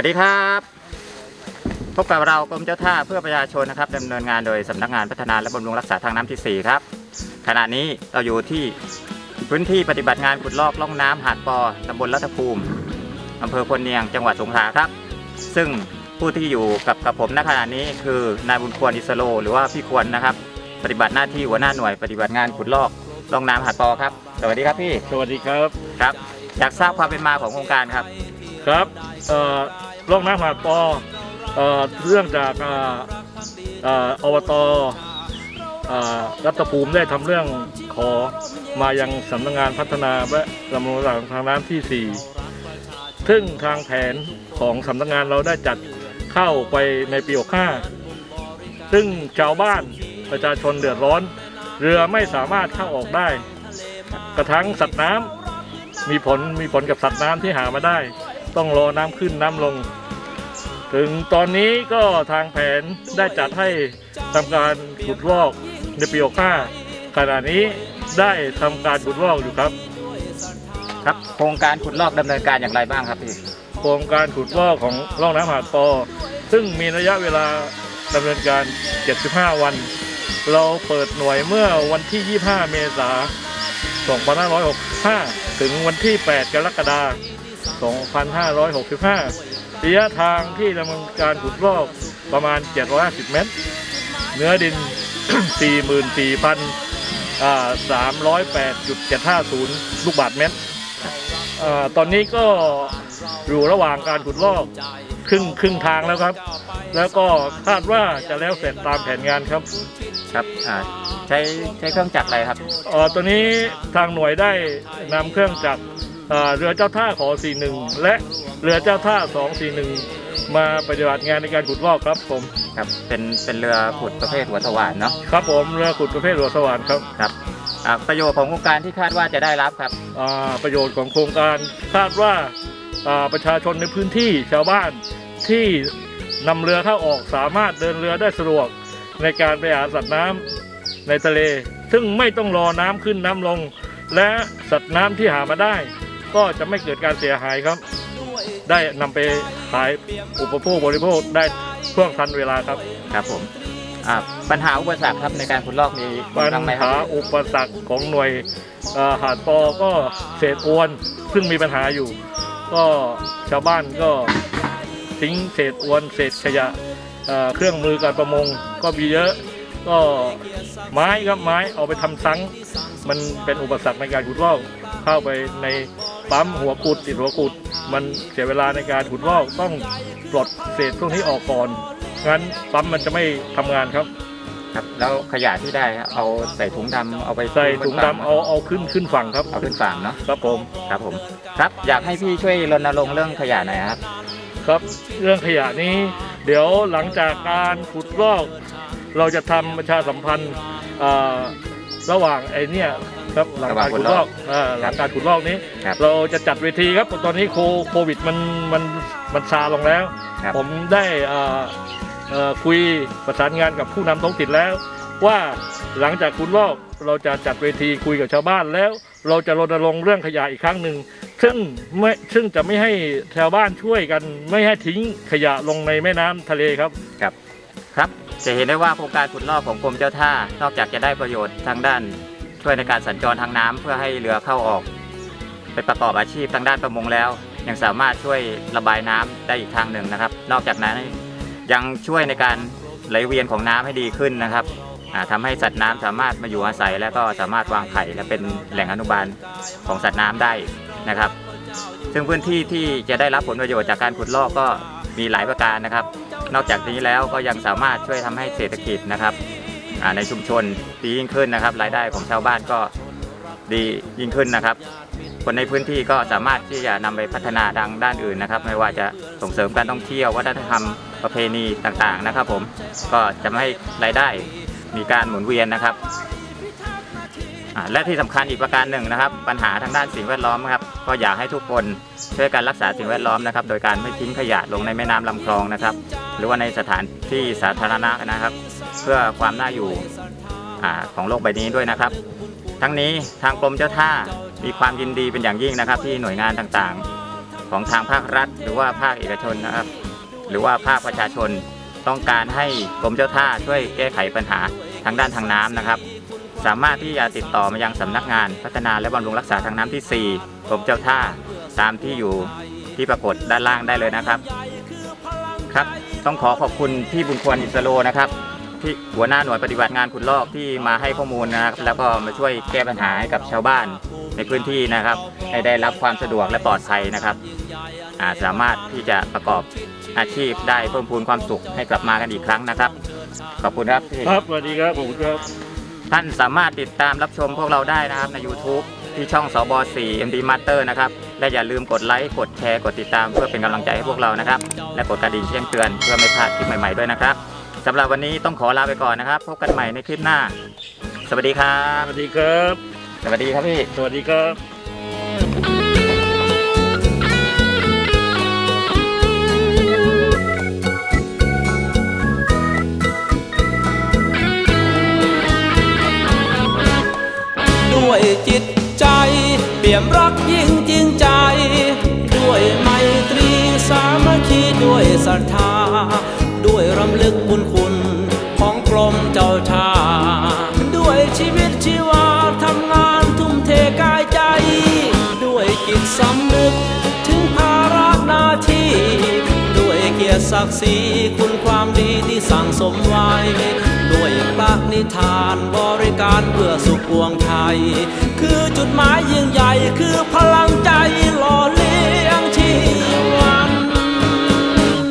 สวัสดีครับ พบกับเรากรมเจ้าท่าเพื่อประชาชนนะครับดำเนินงานโดยสำนักงานพัฒนาและบำรุงรักษาทางน้ำที่ 4 ครับ ขณะนี้เราอยู่ที่พื้นที่ปฏิบัติงานขุดลอกล่องน้ำหาดปอตำบลรัตภูมิอำเภอพลเนียงจังหวัดสงขลาครับ ซึ่งผู้ที่อยู่กับกับผมณขณะนี้คือนายบุญควรอิสโล หรือว่าพี่ควรนะครับ ปฏิบัติหน้าที่หัวหน้าหน่วย ปฏิบัติงานขุดลอกล่องน้ำหาดปอครับ สวัสดีครับพี่สวัสดีครับครับ อยากทราบความเป็นมาของโครงการครับ ครับเอ่อ ร่องน้ำหาดปอเอ่อเรื่องจากอ่ออบตารัฐภูมิได้ทำเรื่องขอมายังสำนักงานพัฒนาและดำรงรักษาทางน้ำที่ 4 ซึ่งทางแผนของสำนักงานเราได้จัดเข้าไปในปี 65 ซึ่งชาวบ้านประชาชนเดือดร้อน เรือไม่สามารถเข้าออกได้ กระทั่งสัตว์น้ำมีผลมีผลกับสัตว์น้ำที่หามาได้ ต้องรอน้ำขึ้นน้ำลง ถึงตอนนี้ก็ทางแผนได้จัดให้ทำการขุดลอกในปี65ขณะนี้ได้ทำการขุดลอกอยู่ครับครับ โครงการขุดลอกดำเนินการอย่างไรบ้างครับพี่โครงการขุดลอกของร่องน้ำหาดปอ ซึ่งมีระยะเวลาดำเนินการ 75 วัน เราเปิดหน่วยเมื่อวันที่ 25 เมษายน2565 ถึงวันที่ 8 กรกฎาคม2565 ระยะทางที่ดำเนินการขุดลอกประมาณ 750 เมตร เนื้อดิน 44,000อ่า308.750 ลูกบาทเมตรอ่าตอนนี้ก็อยู่ระหว่างการขุดลอกครึ่งครึ่งทางแล้วครับ แล้วก็คาดว่าจะแล้วเสร็จตามแผนงานครับ ครับอ่าใช้ใช้เครื่องจักรอะไรครับเอ่อตัวนี้ทางหน่วยได้นำเครื่องจักร เอ่อเรือเจ้าท่าขอ 41 และเรือเจ้าท่า 241 มาปฏิบัติงานในการขุดลอกครับผมครับเป็นเป็นเรือขุดประเภทหัวสว่านเนาะครับผมเรือขุดประเภทหัวสว่านครับครับอ่าประโยชน์ของโครงการที่คาดว่าจะได้รับครับอ่าประโยชน์ของโครงการคาดว่าอ่าประชาชนในพื้นที่ชาวบ้านที่นำเรือเข้าออกสามารถเดินเรือได้สะดวกในการไปหาสัตว์น้ำในทะเล ซึ่งไม่ต้องรอน้ำขึ้นน้ำลง และสัตว์น้ำที่หามาได้ ก็จะไม่เกิดการเสียหายครับ ได้นำไปขายอุปโภคบริโภคได้ช่วงทันเวลาครับ ครับผมอ่าปัญหาอุปสรรคครับในการขุดลอกมีปับ้างไหมญครัหาบอุปสรรคของหน่วยเอ่อหาดปอก็เศษอวนซึ่งมีปัญหาอยู่ ก็ชาวบ้านก็ทิ้งเศษอวนเศษขยะเอ่อเครื่องมือการประมงก็มีเยอะ ก็ไม้ครับไม้เอาไปทำซังมันเป็นอุปสรรคในการขุดลอกเข้าไปใน ปั๊มหัวกุดติดหัวกุด มันเสียเวลาในการขุดลอกต้องปลดเศษพวกนี้ออกก่อน งั้นปั๊มมันจะไม่ทำงานครับ ครับ แล้วขยะที่ได้ครับเอาใส่ถุงดำเอาไปใส่ถุงดำเอาเอาขึ้นขึ้นฝั่งครับ เอาขึ้นฝั่งเนาะครับผมครับผม ครับอยากให้พี่ช่วยรณรงค์เรื่องขยะหน่อยครับ ครับเรื่องขยะนี้ เดี๋ยวหลังจากการขุดลอก เราจะทำประชาสัมพันธ์อ่าระหว่างไอ้เนี่ย ครับหลังการขุดลอกอ่าหลังการขุดลอกนี้ ครับเราจะจัดเวทีครับตอนนี้โคโควิดมันมันมันซาลงแล้ว ครับ ผมได้อ่าเอ่อคุยประสานงานกับผู้นำท้องถิ่นแล้ว ว่าหลังจากขุดลอกเราจะจัดเวทีคุยกับชาวบ้านแล้ว เราจะรณรงค์เรื่องขยะอีกครั้งหนึ่ง ซึ่งไม่ซึ่งจะไม่ให้ชาวบ้านช่วยกันไม่ให้ทิ้งขยะลงในแม่น้ำทะเลครับ ครับ จะเห็นได้ว่าโครงการขุดลอกของกรมเจ้าท่า นอกจากจะได้ประโยชน์ทางด้าน ช่วยในการสัญจรทางน้ำเพื่อให้เรือเข้าออก ไปประกอบอาชีพทางด้านประมงแล้ว ยังสามารถช่วยระบายน้ำได้อีกทางหนึ่งนะครับ นอกจากนั้นยังช่วยในการไหลเวียนของน้ำให้ดีขึ้นนะครับอ่าทำให้สัตว์น้ำสามารถมาอยู่อาศัย และก็สามารถวางไข่และเป็นแหล่งอนุบาลของสัตว์น้ำได้นะครับ ซึ่งพื้นที่ที่จะได้รับผลประโยชน์จากการขุดลอกก็มีหลายประการนะครับ นอกจากนี้แล้วก็ยังสามารถช่วยทำให้เศรษฐกิจนะครับ ในชุมชนดียิ่งขึ้นนะครับ รายได้ของชาวบ้านก็ดียิ่งขึ้นนะครับ คนในพื้นที่ก็สามารถที่จะนำไปพัฒนาดังด้านอื่นนะครับ ไม่ว่าจะส่งเสริมการท่องเที่ยววัฒนธรรมประเพณีต่างๆนะครับ ผมก็จะไม่ให้รายได้มีการหมุนเวียนนะครับและที่สำคัญอีกประการหนึ่งนะครับ ปัญหาทางด้านสิ่งแวดล้อมครับ ก็อยากให้ทุกคนช่วยกันรักษาสิ่งแวดล้อมนะครับ โดยการไม่ทิ้งขยะลงในแม่น้ำลำคลองนะครับ หรือว่าในสถานที่สาธารณะนะครับ เพื่อความน่าอยู่อของโลกใบนี้ด้วยนะครับ ทั้งนี้ทางกรมเจ้าท่ามีความยินดีเป็นอย่างยิ่งนะครับ ที่หน่วยงานต่างๆ ของทางภาครัฐ หรือว่าภาคเอกชนนะครับ หรือว่าภาคประชาชนต้องการให้กรมเจ้าท่าช่วยแก้ไขปัญหาทางด้านทางน้ำนะครับ สามารถที่จะติดต่อมายังสำนักงานพัฒนาและบำรุงรักษาทางน้ำที่ 4 กรมเจ้าท่าตามที่อยู่ที่ปรากฏด้านล่างได้เลยนะครับ ครับ ต้องขอขอบคุณพี่บุญควรอิสโลนะครับ ที่หัวหน้าหน่วยปฏิบัติงานขุดลอกที่มาให้ข้อมูลนะครับ แล้วก็มาช่วยแก้ปัญหาให้กับชาวบ้านในพื้นที่นะครับ ให้ได้รับความสะดวกและปลอดภัยนะครับอ่าสามารถที่จะประกอบอาชีพได้เพิ่มพูนความสุขให้กลับมากันอีกครั้งนะครับ ขอบคุณครับพี่ครับสวัสดีครับผมครับ ท่านสามารถติดตามรับชมพวกเราได้นะครับใน YouTube ที่ช่องสบ4 MD Master นะครับ และอย่าลืมกดไลค์ กดแชร์ กดติดตามเพื่อเป็นกำลังใจให้พวกเรานะครับ และกดกระดิ่งแจ้งเตือนเพื่อไม่พลาดคลิปใหม่ๆด้วยนะครับ สำหรับวันนี้ต้องขอลาไปก่อนนะครับ พบกันใหม่ในคลิปหน้า สวัสดีครัสบวัสดีครับ สวัสดีครับพี่ สวัสดีครับด้วยจิตใจ เปี่ยมรักยิ่งจริงใจ ด้วยไมตรีสามัคคีด้วยศรัทธาด้วย รำลึกบุญคุณของกรมเจ้าท่าด้วยชีวิตชีวาทำงานทุ่มเทกายใจ ด้วยจิตสำนึกถึงภาระหน้าที่ ด้วยเกียรติศักดิ์ศรีคุณความดีที่สั่งสมไว้ ด้วยพระนิทานบริการเพื่อสุขปวงไทย คือจุดหมายยิ่งใหญ่คือพลังใจหล่อ